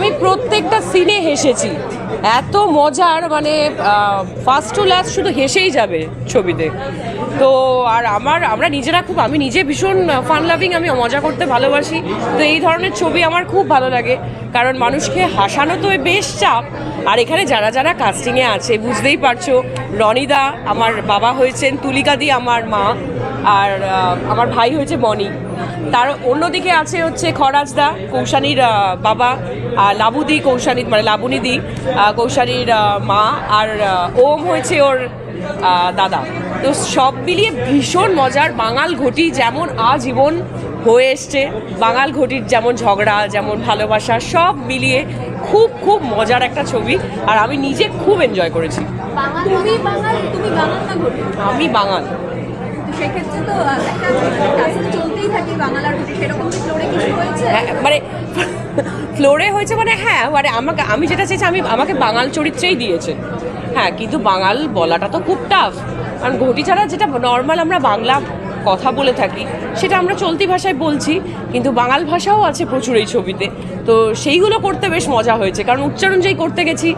আমি প্রত্যেকটা সিনে হেসেছি। এত মজার মানে ফার্স্ট টু লাস্ট শুধু হেসেই যাবে ছবিতে। তো, আর আমার, আমরা নিজেরা খুব, আমি নিজে ভীষণ ফান লাভিং আমি মজা করতে ভালোবাসি। তো এই ধরনের ছবি আমার খুব ভালো লাগে। কারণ মানুষকে হাসানো তো বেশ চাপ। আর এখানে যারা যারা কাস্টিংয়ে আছে, বুঝতেই পারছ, রনিদা, আমার বাবা হয়েছেন তুলিকাদি আমার মা। আর আমার ভাই হয়েছে মনি তার অন্যদিকে আছে হচ্ছে খরাজদা কৌশানীর বাবা আর লাবুদি কৌশানী মানে লাবুনিদি কৌশানীর মা আর ওম হয়েছে ওর দাদা। তো সব মিলিয়ে ভীষণ মজার বাঙাল ঘটি যেমন আজীবন হয়ে এসছে বাঙাল ঘটির যেমন ঝগড়া যেমন ভালোবাসা সব মিলিয়ে খুব খুব মজার একটা ছবি আর আমি নিজে খুব এনজয় করেছি। আমি বাঙাল। সেক্ষেত্রে তো সেরকম ফ্লোরে কিছু হয়েছে? হ্যাঁ, মানে ফ্লোরে হয়েছে মানে হ্যাঁ মানে আমাকে আমি যেটা চেয়েছি আমি আমাকে বাঙাল চরিত্রেই দিয়েছে। হ্যাঁ কিন্তু বাঙাল বলাটা তো খুব টাফ কারণ ঘটি ছাড়া যেটা নর্মাল আমরা বাংলা কথা বলে থাকি সেটা আমরা চলতি ভাষায় বলছি কিন্তু বাঙাল ভাষাও আছে প্রচুর এই ছবিতে। তো সেইগুলো করতে বেশ মজা হয়েছে কারণ উচ্চারণ যেই করতে গেছি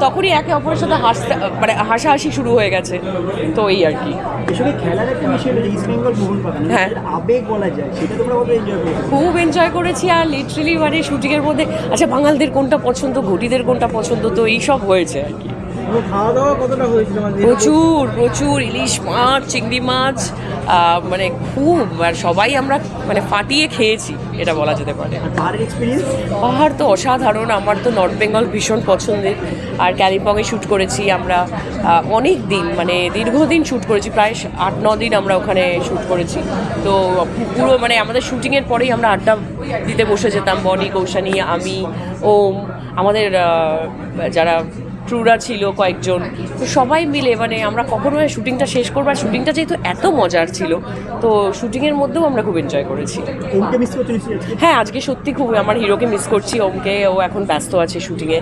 তখনই একে অপরের সাথে হাসতে মানে হাসাহাসি শুরু হয়ে গেছে। তো এই আর কি। মোহনবাগান হ্যাঁ। আবেগ বলা যায় সেটা তোমরা কত এনজয় করেছ? খুব এনজয় করেছি আর লিটারেলি মানে শুটিংয়ের মধ্যে আচ্ছা বাঙালদের কোনটা পছন্দ ঘটিদের কোনটা পছন্দ তো এই সব হয়েছে আর কি। প্রচুর প্রচুর ইলিশ মাছ চিংড়ি মাছ মানে খুব আর সবাই আমরা মানে ফাটিয়ে খেয়েছি এটা বলা যেতে পারে। পাহাড় তো অসাধারণ আমার তো নর্থ বেঙ্গল ভীষণ পছন্দের। আর ক্যালিম্পংয়ে শ্যুট করেছি আমরা অনেক দিন মানে দীর্ঘদিন শ্যুট করেছি প্রায় আট ন দিন আমরা ওখানে শ্যুট করেছি। তো পুরো মানে আমাদের শ্যুটিংয়ের পরেই আমরা আড্ডা দিতে বসে যেতাম বনি কৌশানী আমি ওম আমাদের যারা ক্রুরা ছিল কয়েকজন। তো সবাই মিলে মানে আমরা কখনো শুটিংটা শেষ করব আর শুটিংটা যেহেতু এত মজার ছিল তো শুটিংয়ের মধ্যেও আমরা খুব এনজয় করেছি? হ্যাঁ আজকে সত্যি খুব আমার হিরোকে মিস করছি ওমকে। ও এখন ব্যস্ত আছে শুটিংয়ে।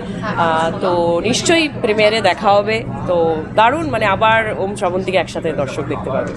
তো নিশ্চয়ই প্রিমিয়ারে দেখা হবে। তো দারুণ মানে আবার ওম শ্রাবন্তীকে একসাথে দর্শক দেখতে পাবে।